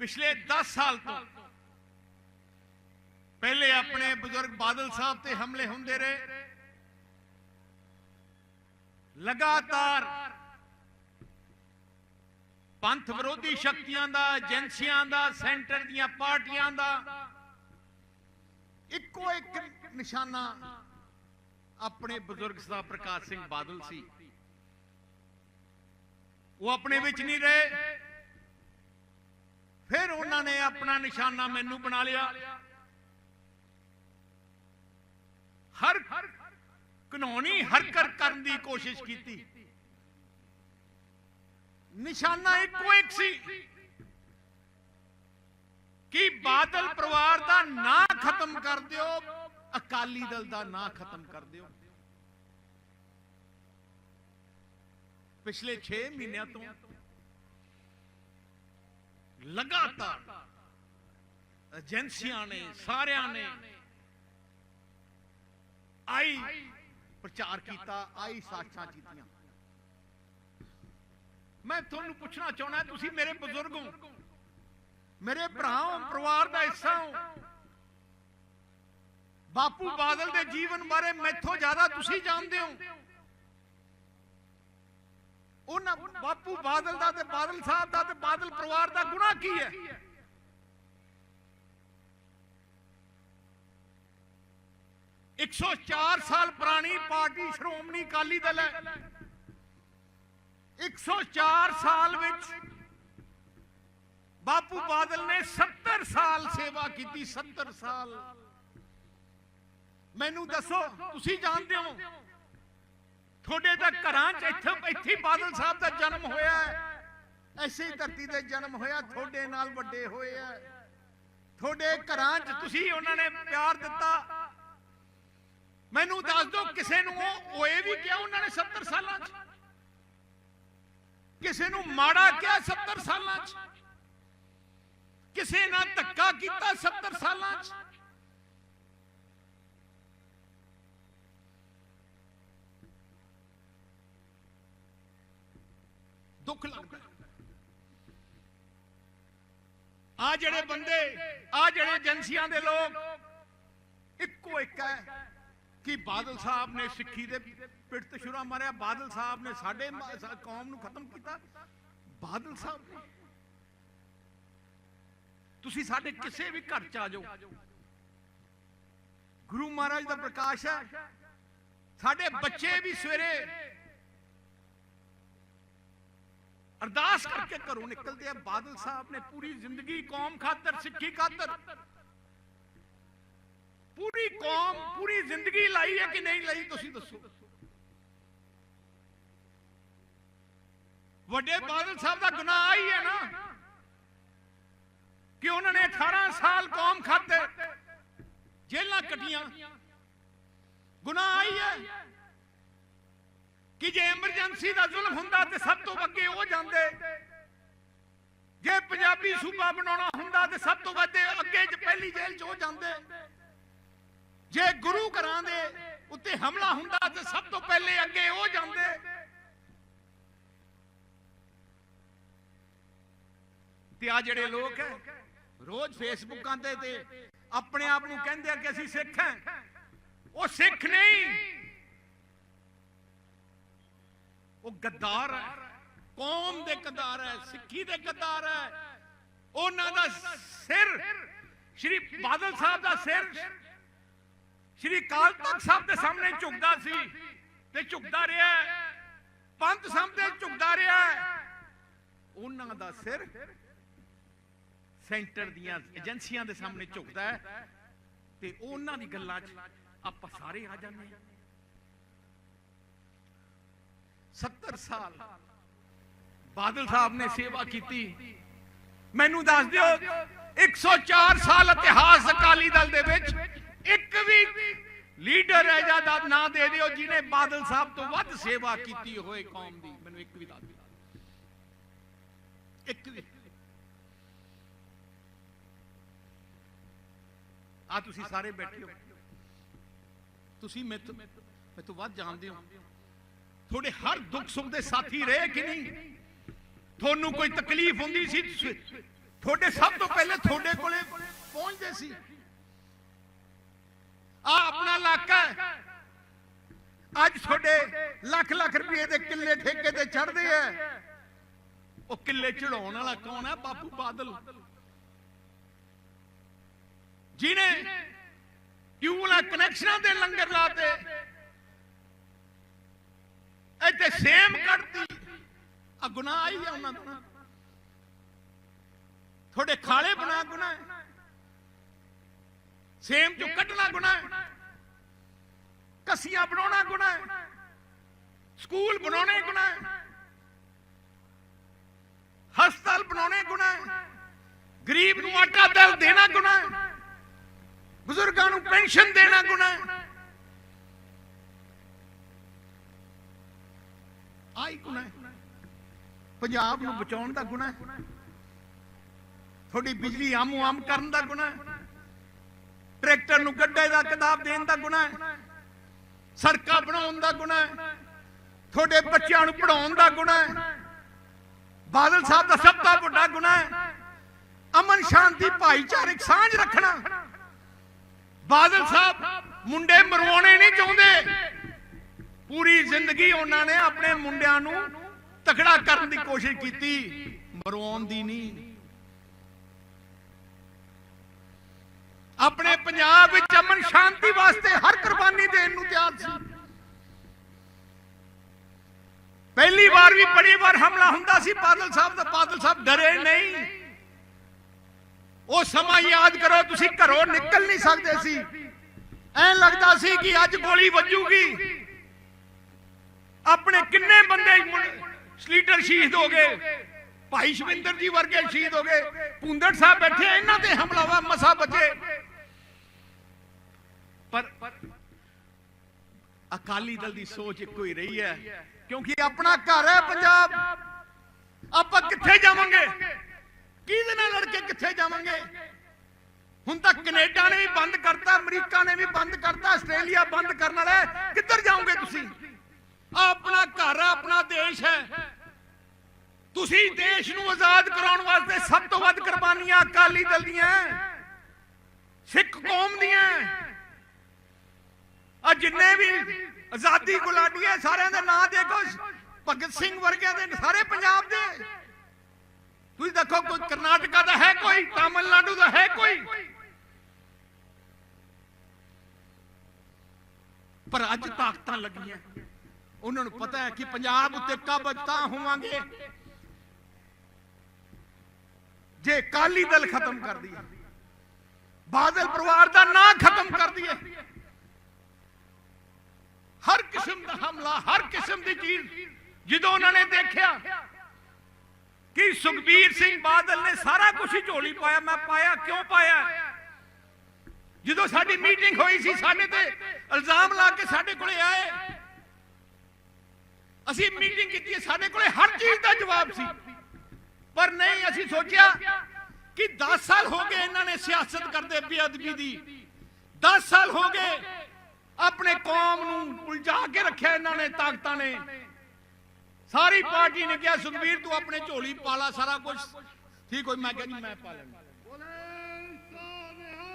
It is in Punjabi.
ਪਿਛਲੇ 10 ਸਾਲ ਤੋਂ। ਪਹਿਲੇ ਆਪਣੇ ਬਜ਼ੁਰਗ ਬਾਦਲ ਸਾਹਿਬ ਤੇ ਹਮਲੇ ਹੁੰਦੇ ਰਹੇ। ਲਗਾਤਾਰ ਪੰਥ ਵਿਰੋਧੀ ਸ਼ਕਤੀਆਂ ਦਾ, ਏਜੰਸੀਆਂ ਦਾ, ਸੈਂਟਰ ਦੀਆਂ ਪਾਰਟੀਆਂ ਦਾ ਇੱਕੋ ਇੱਕ ਨਿਸ਼ਾਨਾ ਆਪਣੇ ਬਜ਼ੁਰਗ ਸਰਦਾਰ ਪ੍ਰਕਾਸ਼ ਸਿੰਘ ਬਾਦਲ ਸੀ। ਉਹ ਆਪਣੇ ਵਿੱਚ ਨਹੀਂ ਰਹੇ। ਫਿਰ ਉਹਨਾਂ ਨੇ ਆਪਣਾ ਨਿਸ਼ਾਨਾ ਮੈਨੂੰ ਬਣਾ ਲਿਆ। ਹਰ ਕਾਨੂੰਨੀ ਹਰਕਤ ਕਰਨ ਦੀ ਕੋਸ਼ਿਸ਼ ਕੀਤੀ। ਨਿਸ਼ਾਨਾ ਇੱਕੋ ਇੱਕ ਸੀ ਕਿ ਬਾਦਲ ਪਰਿਵਾਰ ਦਾ ਨਾਂ ਖਤਮ ਕਰ ਦਿਓ, ਅਕਾਲੀ ਦਲ ਦਾ ਨਾਂ ਖਤਮ ਕਰ ਦਿਓ। ਪਿਛਲੇ 6 ਮਹੀਨਿਆਂ ਤੋਂ ਲਗਾਤਾਰ। ਏਜੰਸੀਆਂ ਨੇ, ਸਾਰਿਆਂ ਨੇ ਆਈ ਪ੍ਰਚਾਰ ਕੀਤਾ, ਆਈ ਸਾਖਾਂ ਕੀਤੀਆਂ। ਮੈਂ ਤੁਹਾਨੂੰ ਪੁੱਛਣਾ ਚਾਹੁੰਦਾ, ਤੁਸੀਂ ਮੇਰੇ ਬਜ਼ੁਰਗ ਹੋ। ਮੇਰੇ ਭਰਾ ਹੋ, ਪਰਿਵਾਰ ਦਾ ਹਿੱਸਾ ਹੋ। ਬਾਪੂ ਬਾਦਲ ਦੇ ਜੀਵਨ ਬਾਰੇ ਮੈਥੋਂ ਜ਼ਿਆਦਾ ਤੁਸੀਂ ਜਾਣਦੇ ਹੋ। ਉਹਨਾਂ ਬਾਪੂ ਬਾਦਲ ਦਾ ਤੇ ਬਾਦਲ ਸਾਹਿਬ ਦਾ ਤੇ ਬਾਦਲ ਪਰਿਵਾਰ ਦਾ ਗੁਨਾਹ ਕੀ ਹੈ? ਇੱਕ ਸੌ ਚਾਰ ਸਾਲ ਪੁਰਾਣੀ ਪਾਰਟੀ ਸ਼੍ਰੋਮਣੀ ਅਕਾਲੀ ਦਲ ਹੈ। 104 ਸਾਲ ਵਿੱਚ ਬਾਪੂ ਬਾਦਲ ਨੇ 70 ਸਾਲ ਸੇਵਾ ਕੀਤੀ 70 ਸਾਲ। ਮੈਨੂੰ ਦੱਸੋ, ਤੁਸੀਂ ਜਾਣਦੇ ਹੋ ਤੁਹਾਡੇ ਤਾਂ ਘਰਾਂ 'ਚ ਇੱਥੇ ਇੱਥੇ ਬਾਦਲ ਸਾਹਿਬ ਦਾ ਜਨਮ ਹੋਇਆ ਹੈ। ਧਰਤੀ ਤੇ ਜਨਮ ਹੋਇਆ, ਤੁਹਾਡੇ ਨਾਲ ਵੱਡੇ ਹੋਏ ਆ। ਤੁਹਾਡੇ ਘਰਾਂ 'ਚ ਤੁਸੀਂ ਉਹਨਾਂ ਨੇ ਪਿਆਰ ਦਿੱਤਾ। ਮੈਨੂੰ ਦੱਸ ਦਿਓ, ਕਿਸੇ ਨੂੰ ਉਹ ਹੋਏ ਵੀ ਕਿਹਾ ਉਹਨਾਂ ਨੇ 70 ਸਾਲਾਂ 'ਚ? ਕਿਸੇ ਨੂੰ ਮਾੜਾ ਕਿਹਾ 70 ਸਾਲਾਂ 'ਚ? ਕਿਸੇ ਨਾਲ ਧੱਕਾ ਕੀਤਾ 70 ਸਾਲਾਂ 'ਚ? ਦੁੱਖ ਲੱਗਦਾ ਆ ਜਿਹੜੇ ਬੰਦੇ ਆ ਜਿਹੜੇ ਏਜੰਸੀਆਂ ਦੇ ਲੋਕ ਇੱਕੋ ਇੱਕ ਹੈ ਕਿ ਬਾਦਲ ਸਾਹਿਬ ਨੇ ਸਿੱਖੀ ਦੇ ਪਿੱਠ ਤੇ ਛੁਰਾ ਮਾਰਿਆ ਬਾਦਲ ਸਾਹਿਬ ਨੇ ਸਾਡੇ ਕੌਮ ਨੂੰ ਖਤਮ ਕੀਤਾ। ਬਾਦਲ ਸਾਹਿਬ ਨੇ। ਤੁਸੀਂ ਸਾਡੇ ਕਿਸੇ ਵੀ ਘਰ ਚ ਆ ਜਾਓ। ਗੁਰੂ ਮਹਾਰਾਜ ਦਾ ਪ੍ਰਕਾਸ਼ ਹੈ। ਸਾਡੇ ਬੱਚੇ ਵੀ ਸਵੇਰੇ ਅਰਦਾਸ ਕਰਕੇ ਘਰੋਂ ਨਿਕਲਦੇ ਆ ਬਾਦਲ ਸਾਹਿਬ ਨੇ ਪੂਰੀ ਜ਼ਿੰਦਗੀ ਕੌਮ ਖਾਤਰ ਸਿੱਖੀ ਖਾਤਰ ਪੂਰੀ ਕੌਮ ਪੂਰੀ ਜ਼ਿੰਦਗੀ ਲਾਈ ਹੈ ਕਿ ਨਹੀਂ ਲਾਈ ਤੁਸੀਂ ਦੱਸੋ ਵੱਡੇ ਬਾਦਲ ਸਾਹਿਬ ਦਾ ਗੁਨਾਹ ਹੀ ਹੈ ਨਾ ਕਿ ਉਹਨਾਂ ਨੇ 18 ਸਾਲ ਕੌਮ ਖਾਤਰ ਜੇਲਾਂ ਕੱਟੀਆਂ ਗੁਨਾਹ ਹੀ ਹੈ ਕਿ ਜੇ ਐਮਰਜੈਂਸੀ ਦਾ ਜ਼ੁਲਮ ਹੁੰਦਾ ਤੇ ਸਭ ਤੋਂ ਅੱਗੇ ਉਹ ਜਾਂਦੇ। ਜੇ ਪੰਜਾਬੀ ਸੂਬਾ ਬਣਾਉਣਾ ਹੁੰਦਾ ਤੇ ਸਭ ਤੋਂ ਵੱਧ ਅੱਗੇ ਚ ਪਹਿਲੀ ਜੇਲ੍ਹ ਚ ਉਹ ਜਾਂਦੇ। ਜੇ ਗੁਰੂ ਘਰਾਂ ਦੇ ਉੱਤੇ ਹਮਲਾ ਹੁੰਦਾ ਤੇ ਸਭ ਤੋਂ ਪਹਿਲੇ ਅੱਗੇ ਉਹ ਜਾਂਦੇ। ਤੇ ਆ ਜਿਹੜੇ ਲੋਕ ਹੈ, ਰੋਜ਼ ਫੇਸਬੁੱਕਾਂ ਤੇ ਤੇ ਆਪਣੇ ਆਪ ਨੂੰ ਕਹਿੰਦੇ ਆ ਕਿ ਅਸੀਂ ਸਿੱਖ ਹਾਂ। ਉਹ ਸਿੱਖ ਨਹੀਂ। ਉਹ ਗੱਦਾਰ ਹੈ। ਕੌਮ ਦੇ ਗੱਦਾਰ ਹੈ, ਸਿੱਖੀ ਦੇ ਗੱਦਾਰ ਹੈ। ਉਹਨਾਂ ਦਾ ਸਿਰ, ਸ਼੍ਰੀ ਬਾਦਲ ਸਾਹਿਬ ਦਾ ਸਿਰ, ਸ਼੍ਰੀ ਕਾਲ ਤਖਤ ਸਾਹਿਬ ਦੇ ਸਾਹਮਣੇ ਝੁਕਦਾ ਸੀ ਤੇ ਝੁਕਦਾ ਰਿਹਾ ਪੰਥ ਸਾਹਮਣੇ ਝੁਕਦਾ ਰਿਹਾ ਉਹਨਾਂ ਦਾ ਸਿਰ ਸੈਂਟਰ ਦੀਆਂ ਏਜੰਸੀਆਂ ਦੇ ਸਾਹਮਣੇ ਝੁਕਦਾ ਹੈ ਤੇ ਉਹਨਾਂ ਦੀ ਗੱਲਾਂ 'ਚ ਆਪਾਂ ਸਾਰੇ ਆ ਜਾਂਦੇ ਹਾਂ। 70 ਸਾਲ ਬਾਦਲ ਸਾਹਿਬ ਨੇ ਸੇਵਾ ਕੀਤੀ। ਮੈਨੂੰ ਦੱਸ ਦਿਓ 104 ਸਾਲ ਇਤਿਹਾਸ ਅਕਾਲੀ ਦਲ ਦੇ ਵਿੱਚ ਇੱਕ ਵੀ ਲੀਡਰ ਹੈ ਦਾ ਨਾਂ ਦੇ ਦਿਓ ਜਿਹਨੇ ਬਾਦਲ ਸਾਹਿਬ ਤੋਂ ਵੱਧ ਸੇਵਾ ਕੀਤੀ ਹੋਏ ਕੌਮ ਦੀ। ਮੈਨੂੰ ਇੱਕ ਵੀ ਦੱਸ ਦਿਓ। ਇੱਕ ਵੀ। ਆ ਤੁਸੀਂ ਸਾਰੇ ਬੈਠੇ ਹੋ। ਤੁਸੀਂ ਮੇਰੇ ਮੇਰੇ ਤੋਂ ਵੱਧ ਜਾਣਦੇ ਹੋ। ਤੁਹਾਡੇ ਹਰ ਦੁੱਖ ਸੁੱਖ ਦੇ ਸਾਥੀ ਰਹੇ ਕਿ ਨਹੀਂ? ਤੁਹਾਨੂੰ ਕੋਈ ਤਕਲੀਫ ਹੁੰਦੀ ਸੀ? ਤੁਹਾਡੇ ਸਭ ਤੋਂ ਪਹਿਲੇ ਤੁਹਾਡੇ ਕੋਲੇ ਪਹੁੰਚਦੇ ਸੀ। ਆ ਆਪਣਾ ਇਲਾਕਾ ਅੱਜ ਤੁਹਾਡੇ ਲੱਖ ਲੱਖ ਰੁਪਏ ਦੇ ਕਿੱਲੇ ਠੇਕੇ ਤੇ ਚੜਦੇ ਆ। ਉਹ ਕਿੱਲੇ ਚੜਾਉਣ ਵਾਲਾ ਕੌਣ ਹੈ? ਬਾਪੂ ਬਾਦਲ। ਜਿਹਨੇ ਕਿਉਂ ਕਨੈਕਸ਼ਨਾਂ ਦੇ ਲੰਗਰ ਲਾਤੇ? ਇੱਥੇ ਸੇਮ ਕੱਢਤੀ ਆ ਗੁਨਾਹ ਆਈ ਆ ਉਹਨਾਂ ਦਾ ਤੁਹਾਡੇ ਖਾਲੇ ਬਣਾ ਗੁਨਾਹ ਹੈ। ਸੇਮ ਚੋਂ ਕੱਢਣਾ ਗੁਨਾਹ ਹੈ। ਕਸੀਆਂ ਬਣਾਉਣਾ ਗੁਨਾਹ ਹੈ। ਸਕੂਲ ਬਣਾਉਣੇ ਗੁਨਾਹ ਹੈ। ਹਸਪਤਾਲ ਬਣਾਉਣੇ ਗੁਨਾਹ ਹੈ। ਗਰੀਬ ਨੂੰ ਆਟਾ ਦਾਲ ਦੇਣਾ ਗੁਨਾਹ ਹੈ। ਬਜ਼ੁਰਗਾਂ ਨੂੰ ਪੈਨਸ਼ਨ ਦੇਣਾ ਗੁਨਾਹ ਹੈ। ਆਈ ਗੁਨਾਹ ਹੈ। ਪੰਜਾਬ ਨੂੰ ਬਚਾਉਣ ਦਾ ਗੁਨਾਹ ਹੈ। ਤੁਹਾਡੀ ਬਿਜਲੀ ਆਮੋ ਆਮ ਕਰਨ ਦਾ ਗੁਨਾਹ ਹੈ। ਟਰੈਕਟਰ ਨੂੰ ਗੱਡੇ ਦਾ ਕਿਤਾਬ ਦੇਣ ਦਾ ਗੁਨਾਹ ਹੈ। ਸੜਕਾਂ ਬਣਾਉਣ ਦਾ ਗੁਨਾਹ ਹੈ। ਤੁਹਾਡੇ ਬੱਚਿਆਂ ਨੂੰ ਪੜਾਉਣ ਦਾ ਗੁਨਾਹ ਹੈ। ਬਾਦਲ ਸਾਹਿਬ ਦਾ ਸਭ ਤੋਂ ਵੱਡਾ ਗੁਨਾਹ ਹੈ। ਅਮਨ ਸ਼ਾਂਤੀ ਭਾਈਚਾਰਕ ਸਾਂਝ ਰੱਖਣਾ। ਬਾਦਲ ਸਾਹਿਬ ਮੁੰਡੇ ਮਰਵਾਉਣੇ ਨਹੀਂ ਚਾਹੁੰਦੇ। ਪੂਰੀ ਜ਼ਿੰਦਗੀ ਉਹਨਾਂ ਨੇ ਆਪਣੇ ਮੁੰਡਿਆਂ ਨੂੰ ਤਕੜਾ ਕਰਨ ਦੀ ਕੋਸ਼ਿਸ਼ ਕੀਤੀ ਮਰਵਾਉਣ ਦੀ ਨਹੀਂ। ਆਪਣੇ ਪੰਜਾਬ ਵਿੱਚ ਅਮਨ ਸ਼ਾਂਤੀ ਵਾਸਤੇ ਹਰ ਕੁਰਬਾਨੀ ਦੇਣ ਨੂੰ ਤਿਆਰ ਸੀ। ਪਹਿਲੀ ਵਾਰ ਵੀ ਬੜੀ ਵਾਰ ਹਮਲਾ ਹੁੰਦਾ ਸੀ, ਬਾਦਲ ਸਾਹਿਬ ਦਾ, ਬਾਦਲ ਸਾਹਿਬ ਡਰੇ ਨਹੀਂ। ਉਹ ਸਮਾਂ ਯਾਦ ਕਰੋ, ਤੁਸੀਂ ਘਰੋਂ ਨਿਕਲ ਨਹੀਂ ਸਕਦੇ ਸੀ। ਐਂ ਲੱਗਦਾ ਸੀ ਕਿ ਅੱਜ ਗੋਲੀ ਵੱਜੂਗੀ। ਆਪਣੇ ਕਿੰਨੇ ਬੰਦੇ ਸਲੀਟਰ ਸ਼ਹੀਦ ਹੋ ਗਏ। ਭਾਈ ਸ਼ਵਿੰਦਰ ਜੀ ਵਰਗੇ ਸ਼ਹੀਦ ਹੋ ਗਏ। ਪੁੰਦੜ ਸਾਹਿਬ ਬੈਠੇ, ਇਹਨਾਂ ਤੇ ਹਮਲਾਵਾ ਮਸਾ ਬਚੇ। ਪਰ ਅਕਾਲੀ ਦਲ ਦੀ ਸੋਚ ਇੱਕੋ ਹੀ ਰਹੀ ਹੈ, ਕਿਉਂਕਿ ਆਪਣਾ ਘਰ ਹੈ ਪੰਜਾਬ। ਆਪਾਂ ਕਿੱਥੇ ਜਾਵਾਂਗੇ? ਕਿਹਦੇ ਨਾਲ ਲੜ ਕੇ ਕਿੱਥੇ ਜਾਵਾਂਗੇ? ਹੁਣ ਤਾਂ ਕੈਨੇਡਾ ਨੇ ਵੀ ਬੰਦ ਕਰਤਾ, ਅਮਰੀਕਾ ਨੇ ਵੀ ਬੰਦ ਕਰਤਾ, ਆਸਟ੍ਰੇਲੀਆ ਬੰਦ ਕਰਨ ਵਾਲਾ ਕਿੱਧਰ ਜਾਓਗੇ ਤੁਸੀਂ? ਆਪਣਾ ਘਰ ਆਪਣਾ ਦੇਸ਼ ਹੈ। ਤੁਸੀਂ ਦੇਸ਼ ਨੂੰ ਆਜ਼ਾਦ ਕਰਾਉਣ ਵਾਸਤੇ ਸਭ ਤੋਂ ਵੱਧ ਕੁਰਬਾਨੀਆਂ ਅਕਾਲੀ ਦਲ ਦੀਆਂ। ਸਿੱਖ ਕੌਮ ਦੀਆਂ। ਆ ਜਿੰਨੇ ਵੀ ਆਜ਼ਾਦੀ ਗੁਲਾਟੀਏ ਸਾਰਿਆਂ ਦੇ ਨਾਂ ਦੇਖੋ। ਭਗਤ ਸਿੰਘ ਵਰਗਿਆਂ ਦੇ ਸਾਰੇ ਪੰਜਾਬ ਦੇ। ਤੁਸੀਂ ਦੇਖੋ ਕੋਈ ਕਰਨਾਟਕਾ ਦਾ ਹੈ ਕੋਈ, ਤਾਮਿਲਨਾਡੂ ਦਾ ਹੈ ਕੋਈ। ਪਰ ਅੱਜ ਤਾਕਤਾਂ ਲੱਗੀਆਂ। ਉਹਨਾਂ ਨੂੰ ਪਤਾ ਹੈ ਕਿ ਪੰਜਾਬ ਉੱਤੇ ਕਾਬਜ ਤਾਂ ਹੋਵਾਂਗੇ। ਜੇ ਕਾਲੀ ਦਲ ਖਤਮ ਕਰ ਦਈਏ, ਬਾਦਲ ਪਰਿਵਾਰ ਦਾ ਨਾਂ ਖਤਮ ਕਰ ਦਈਏ, ਹਰ ਕਿਸਮ ਦਾ ਹਮਲਾ, ਹਰ ਕਿਸਮ ਦੀ ਚੀਜ਼ ਜਦੋਂ ਉਹਨਾਂ ਨੇ ਦੇਖਿਆ ਕਿ ਸੁਖਬੀਰ ਸਿੰਘ ਬਾਦਲ ਨੇ ਸਾਰਾ ਕੁਝ ਹੀ ਝੋਲੀ ਪਾਇਆ, ਮੈਂ ਪਾਇਆ, ਕਿਉਂ ਪਾਇਆ? ਜਦੋਂ ਸਾਡੀ ਮੀਟਿੰਗ ਹੋਈ ਸੀ, ਸਾਡੇ ਤੇ ਇਲਜ਼ਾਮ ਲਾ ਕੇ ਸਾਡੇ ਕੋਲੇ ਆਏ। ਅਸੀਂ ਮੀਟਿੰਗ ਕੀਤੀ ਸਾਡੇ ਕੋਲੇ ਹਰ ਚੀਜ਼ ਦਾ ਜਵਾਬ ਸੀ। ਪਰ ਨਹੀਂ, ਅਸੀਂ ਸੋਚਿਆ ਕਿ 10 ਸਾਲ ਹੋ ਗਏ ਇਹਨਾਂ ਨੇ ਸਿਆਸਤ ਕਰਦੇ ਬੇਅਦਬੀ ਦੀ। 10 ਸਾਲ ਹੋ ਗਏ ਆਪਣੇ ਕੌਮ ਨੂੰ ਉਲਝਾ ਕੇ ਰੱਖਿਆ ਇਹਨਾਂ ਨੇ, ਤਾਕਤਾਂ ਨੇ। ਸਾਰੀ ਪਾਰਟੀ ਨੇ ਕਿਹਾ, ਸੁਖਬੀਰ ਤੂੰ ਆਪਣੇ ਝੋਲੀ ਪਾਲਾ ਸਾਰਾ ਕੁਝ ਠੀਕ ਹੋਈ, ਮੈਂ ਕਿਹਾ ਜੀ, ਮੈਂ ਪਾ ਲੈਂਦਾ।